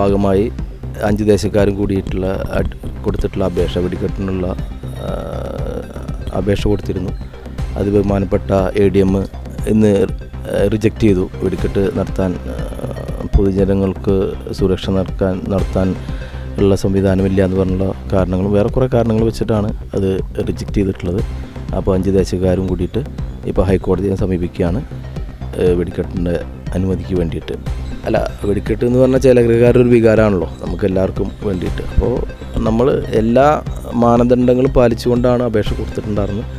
ഭാഗമായി അഞ്ച് ദേശക്കാരും കൂടിയിട്ടുള്ള കൊടുത്തിട്ടുള്ള അപേക്ഷ വെടിക്കെട്ടിനുള്ള അപേക്ഷ കൊടുത്തിരുന്നു. അത് ബഹുമാനപ്പെട്ട എ ഡി എം ഇന്ന് റിജക്റ്റ് ചെയ്തു. വെടിക്കെട്ട് നടത്താൻ പൊതുജനങ്ങൾക്ക് സുരക്ഷ നടക്കാൻ നടത്താൻ ഉള്ള സംവിധാനമില്ല എന്ന് പറഞ്ഞുള്ള കാരണങ്ങളും വേറെ കുറേ കാരണങ്ങൾ വെച്ചിട്ടാണ് അത് റിജക്റ്റ് ചെയ്തിട്ടുള്ളത്. അപ്പോൾ അഞ്ച് ദേശക്കാരും കൂടിയിട്ട് ഇപ്പോൾ ഹൈക്കോടതിയെ സമീപിക്കുകയാണ് വെടിക്കെട്ടിന്റെ അനുമതിക്ക് വേണ്ടിയിട്ട്. അല്ല വെടിക്കെട്ട് എന്ന് പറഞ്ഞാൽ ചേലക്കരക്കാരുടെ ഒരു വികാരമാണല്ലോ നമുക്ക് എല്ലാവർക്കും വേണ്ടിയിട്ട്. അപ്പോൾ നമ്മൾ എല്ലാ മാനദണ്ഡങ്ങളും പാലിച്ചുകൊണ്ടാണ് അപേക്ഷ കൊടുത്തിട്ടുണ്ടായിരുന്നത്.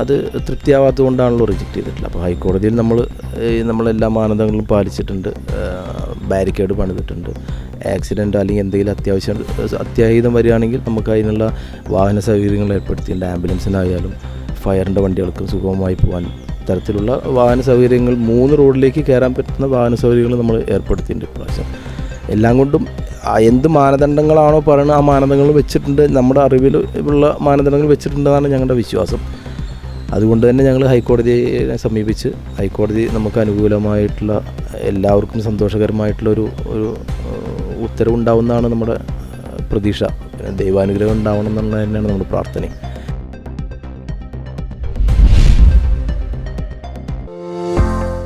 അത് തൃപ്തിയാവാത്തത് കൊണ്ടാണല്ലോ റിജക്റ്റ് ചെയ്തിട്ടുള്ളത്. അപ്പോൾ ഹൈക്കോടതിയിൽ നമ്മൾ നമ്മളെല്ലാ മാനദണ്ഡങ്ങളും പാലിച്ചിട്ടുണ്ട്. ബാരിക്കേഡ് പണിതിട്ടുണ്ട്. ആക്സിഡന്റ് അല്ലെങ്കിൽ എന്തെങ്കിലും അത്യാവശ്യം അത്യാഹിതം വരികയാണെങ്കിൽ നമുക്ക് അതിനുള്ള വാഹന സൗകര്യങ്ങൾ ഏർപ്പെടുത്തിയിട്ടുണ്ട് ആംബുലൻസിനായാലും ഫയറിന്റെ വണ്ടികൾക്കും സുഗമമായി പോകാൻ തരത്തിലുള്ള വാഹന സൗകര്യങ്ങൾ മൂന്ന് റോഡിലേക്ക് കയറാൻ പറ്റുന്ന വാഹന സൗകര്യങ്ങൾ നമ്മൾ ഏർപ്പെടുത്തിയിട്ടുണ്ട് ഇപ്രാവശ്യം എല്ലാം കൊണ്ടും എന്ത് മാനദണ്ഡങ്ങളാണോ പറയുന്നത് ആ മാനദണ്ഡങ്ങൾ വെച്ചിട്ടുണ്ട്. നമ്മുടെ അറിവിൽ ഉള്ള മാനദണ്ഡങ്ങൾ വെച്ചിട്ടുണ്ടെന്നാണ് ഞങ്ങളുടെ വിശ്വാസം. അതുകൊണ്ട് തന്നെ ഞങ്ങൾ ഹൈക്കോടതിയെ സമീപിച്ച് ഹൈക്കോടതി നമുക്ക് അനുകൂലമായിട്ടുള്ള എല്ലാവർക്കും സന്തോഷകരമായിട്ടുള്ള ഒരു ഉത്തരവുണ്ടാവുന്നതാണ് നമ്മുടെ പ്രതീക്ഷ. ദൈവാനുഗ്രഹം ഉണ്ടാവണം എന്നുള്ളത് തന്നെയാണ് നമ്മുടെ പ്രാർത്ഥന.